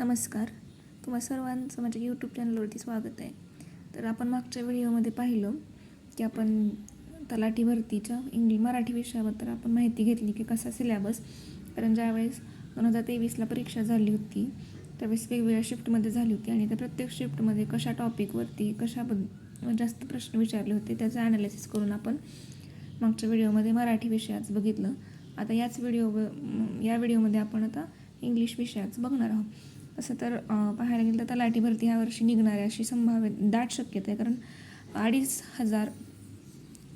नमस्कार. तुम्हा सर्वांचं माझ्या यूट्यूब चॅनलवरती स्वागत आहे. तर आपण मागच्या व्हिडिओमध्ये पाहिलं की आपण तलाठी भरतीच्या इंग्लिश मराठी विषयाबद्दल आपण माहिती घेतली की कसा सिलेबस कारण ज्यावेळेस दोन हजार तेवीसला परीक्षा झाली होती त्यावेळेस वेगवेगळ्या शिफ्टमध्ये झाली होती आणि त्या प्रत्येक शिफ्टमध्ये कशा टॉपिकवरती कशाबद्दल जास्त प्रश्न विचारले होते त्याचं ॲनालिसिस करून आपण मागच्या व्हिडिओमध्ये मराठी विषयाचं बघितलं. आता याच व्हिडिओ या व्हिडिओमध्ये आपण आता इंग्लिश विषयाचं बघणार आहोत. तसं तर पाहायला गेलं तर तलाठी भरती ह्या वर्षी निघणाऱ्या अशी संभाव्य दाट शक्यता आहे. कारण अडीच हजार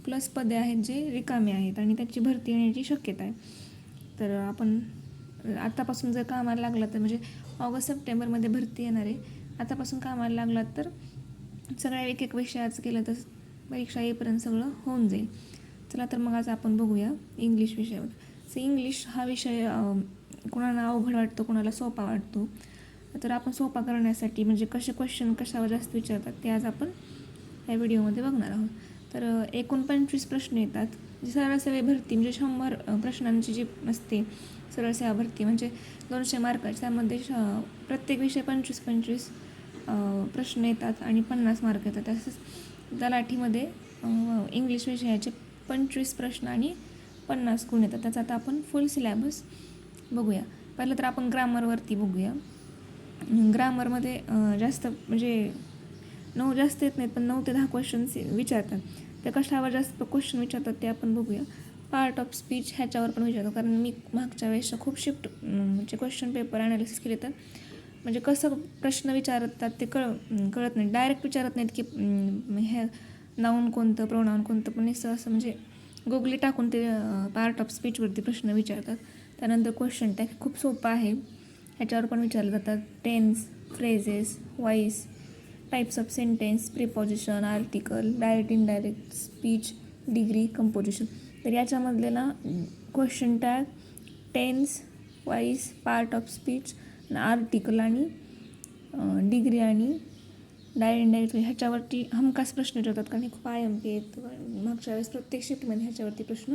प्लस पदे आहेत जे रिकामे आहेत आणि त्याची भरती येण्याची शक्यता आहे. तर आपण आत्तापासून जर कामाला लागला तर म्हणजे ऑगस्ट सप्टेंबरमध्ये भरती येणार आहे. आतापासून कामाला लागलात तर सगळ्या एक एक विषयाचं केलं तर परीक्षा येईपर्यंत सगळं होऊन जाईल. चला तर मग आज आपण बघूया इंग्लिश विषयावर. सो इंग्लिश हा विषय कोणाला अवघड वाटतो कोणाला सोपा वाटतो? तर आपण सोपा करण्यासाठी म्हणजे कसे क्वेश्चन कशावर जास्त विचारतात ते आज आपण या व्हिडिओमध्ये बघणार आहोत. तर एकूण पंचवीस प्रश्न येतात. जे सरळ सेवा भरती म्हणजे शंभर प्रश्नांची जी असते सरळ सेवा भरती म्हणजे दोनशे मार्काची त्यामध्ये श प्रत्येक विषय पंचवीस पंचवीस प्रश्न येतात आणि पन्नास मार्क येतात. तसंच तलाठीमध्ये इंग्लिश विषयाचे पंचवीस प्रश्न आणि पन्नास गुण येतात. त्याचा आता आपण फुल सिलॅबस बघूया. पहिलं तर आपण ग्रामरवरती बघूया. ग्रामरमध्ये जास्त म्हणजे नऊ जास्त येत नाहीत पण नऊ ते दहा क्वेश्चन्स विचारतात. त्या कशावर जास्त क्वेश्चन विचारतात ते आपण बघूया. पार्ट ऑफ स्पीच ह्याच्यावर पण विचारतो कारण मी मागच्या वेळेस खूप शिफ्ट म्हणजे क्वेश्चन पेपर ॲनालिसिस केले तर म्हणजे कसं प्रश्न विचारतात ते कळ कळत नाही. डायरेक्ट विचारत नाहीत की हे नाऊन कोणतं प्रोनाऊन कोणतं पण असं असं म्हणजे गुगली टाकून ते पार्ट ऑफ स्पीचवरती प्रश्न विचारतात. त्यानंतर क्वेश्चन टॅग खूप सोपं आहे. ह्याच्यावर पण विचारलं जातात tense phrases voice types of sentence preposition article direct indirect speech degree composition तर याच्यामधले ना question tag tense voice part of speech article आणि डिग्री आणि डायरेक्ट इनडायरेक्ट ह्याच्यावरती हमखास प्रश्न ठेवतात कारण हे खूप आय एम पी आहेत. मागच्या वेळेस प्रत्येक शिफ्टमध्ये ह्याच्यावरती प्रश्न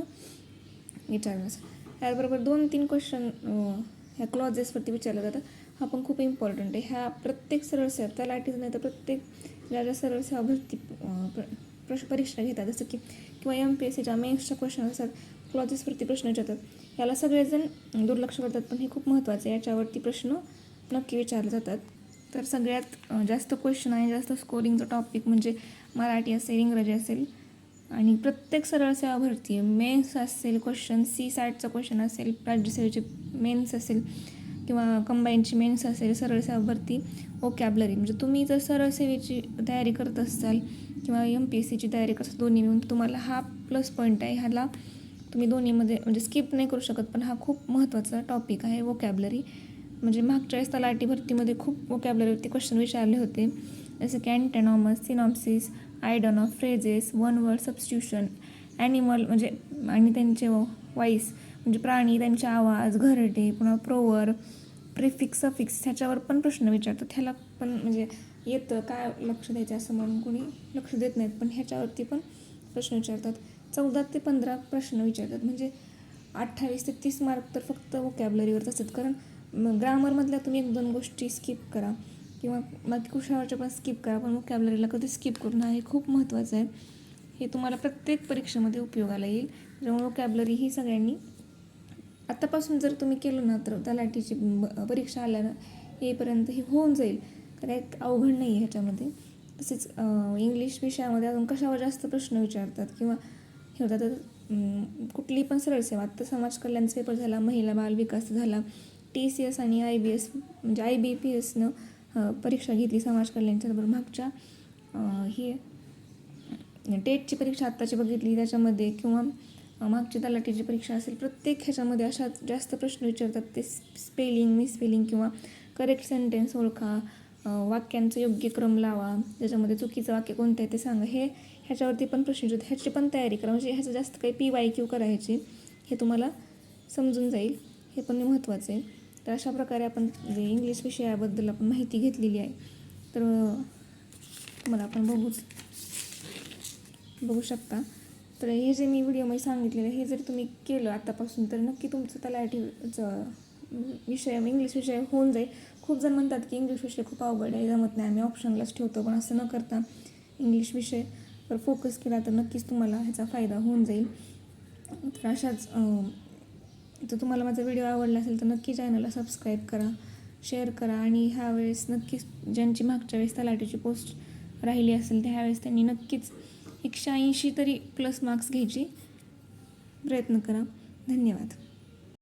विचारण्यास त्याचबरोबर दोन तीन क्वेश्चन ह्या क्लॉजेसवरती विचारलं जातात हा पण खूप इम्पॉर्टंट आहे. ह्या प्रत्येक सरळ सेवा त्या लाईटीच नाही तर प्रत्येक ज्या ज्या सरळ सेवा भरती प्र प्रश परीक्षा घेतात. जसं की किंवा एम पी एस सीच्या मेन्सच्या क्वेश्चन असतात क्लॉजेसवरती प्रश्न विचारतात. याला सगळेजण दुर्लक्ष करतात पण हे खूप महत्त्वाचं आहे. याच्यावरती प्रश्न नक्की विचारले जातात. तर सगळ्यात जास्त क्वेश्चन आणि जास्त स्कोरिंगचं टॉपिक म्हणजे मराठी असेल इंग्रजी असेल आणि प्रत्येक सरळ सेवा भरती आहे मेन्स असेल क्वेश्चन सी सॅटचं क्वेश्चन असेल राज्यसेवेचे मेन्स असेल किंवा कंबाईनची मेन्स असेल सरळ सेवा भरती ओकॅबलरी म्हणजे तुम्ही जर सरळ सेवेची तयारी करत असाल किंवा एम पी एस सीची तयारी करत असाल दोन्ही मिळून तुम्हाला हा प्लस पॉईंट आहे. ह्याला तुम्ही दोन्हीमध्ये म्हणजे स्किप नाही करू शकत पण हा खूप महत्त्वाचा टॉपिक आहे वोकॅबलरी म्हणजे मागच्या वेळेस तलाठी भरतीमध्ये खूप वोकॅबलरीवरती क्वेश्चन विचारले होते. जसं की antonyms synonyms idiom of phrases one word substitution animal म्हणजे आणि त्यांचे वाईस म्हणजे प्राणी त्यांचे आवाज घरटे पुन्हा प्रोवर प्रिफिक्स सफिक्स ह्याच्यावर पण प्रश्न विचारतात. ह्याला पण म्हणजे येतं काय लक्ष द्यायचं असं म्हणून कोणी लक्ष देत नाहीत पण ह्याच्यावरती पण प्रश्न विचारतात. चौदा ते पंधरा प्रश्न विचारतात. म्हणजे अठ्ठावीस ते तीस मार्क तर फक्त वोकॅबलरीवरच असतात. कारण ग्रामरमधल्या तुम्ही एक दोन गोष्टी स्किप करा. किंवा बाकी कुशावरच्या पण स्किप करा पण वोकॅबलरीला कधी स्किप करू नये हे खूप महत्त्वाचं आहे. हे तुम्हाला प्रत्येक परीक्षेमध्ये उपयोगाला येईल. त्यामुळे वोकॅबलरी ही सगळ्यांनी आत्तापासून जर तुम्ही केलं ना तर तलाठीची ब- परीक्षा आल्यानं येईपर्यंत हे होऊन जाईल. तर एक अवघड नाही आहे ह्याच्यामध्ये. तसेच इंग्लिश विषयामध्ये अजून कशावर जास्त प्रश्न विचारतात किंवा हे होतात तर कुठली पण सरळ सेवा. आत्ता समाज कल्याणचा पेपर झाला महिला बाल विकास झाला टी सी एस आणि आय बी एस म्हणजे आय बी पी एसनं परीक्षा घेतली समाज कल्याणच्या बरोबर. मागच्या ही टेटची परीक्षा आत्ताची बघितली त्याच्यामध्ये किंवा मागची तलाटीची परीक्षा असेल प्रत्येक ह्याच्यामध्ये अशा जास्त प्रश्न विचारतात. ते स्पेलिंग मिसस्पेलिंग किंवा करेक्ट सेंटेन्स ओळखा वाक्यांचा योग्य क्रम लावा ज्याच्यामध्ये चुकीचं वाक्य कोणतं आहे ते सांगा. हे ह्याच्यावरती पण प्रश्न विचारतात. ह्याची पण तयारी करा. म्हणजे ह्याचं जास्त काही पी वाय क्यू करायची हे तुम्हाला समजून जाईल. हे पण महत्त्वाचं आहे. तर अशा प्रकारे आपण जे इंग्लिश विषयाबद्दल आपण माहिती घेतलेली आहे तर मला आपण बघूच बघू शकता. तर हे जे मी व्हिडिओमध्ये सांगितलेलं हे जर तुम्ही केलं आतापासून तर नक्की तुमचं तलाठीचं विषय इंग्लिश विषय होऊन जाईल. खूप जण म्हणतात की इंग्लिश विषय खूप अवघड आहे जमत नाही. आम्ही ऑप्शनलाच ठेवतो पण असं न करता इंग्लिश विषयवर फोकस केला तर नक्कीच तुम्हाला ह्याचा फायदा होऊन जाईल. तर अशाच तर तुम्हाला माझा व्हिडिओ आवडला असेल तर नक्की चॅनलला सबस्क्राईब करा शेअर करा आणि ह्यावेळेस नक्कीच ज्यांची मागच्या वेळेस तलाठीची पोस्ट राहिली असेल तर ह्यावेळेस त्यांनी नक्कीच एकशे ऐंशी तरी प्लस मार्क्स घ्यायची प्रयत्न करा. धन्यवाद.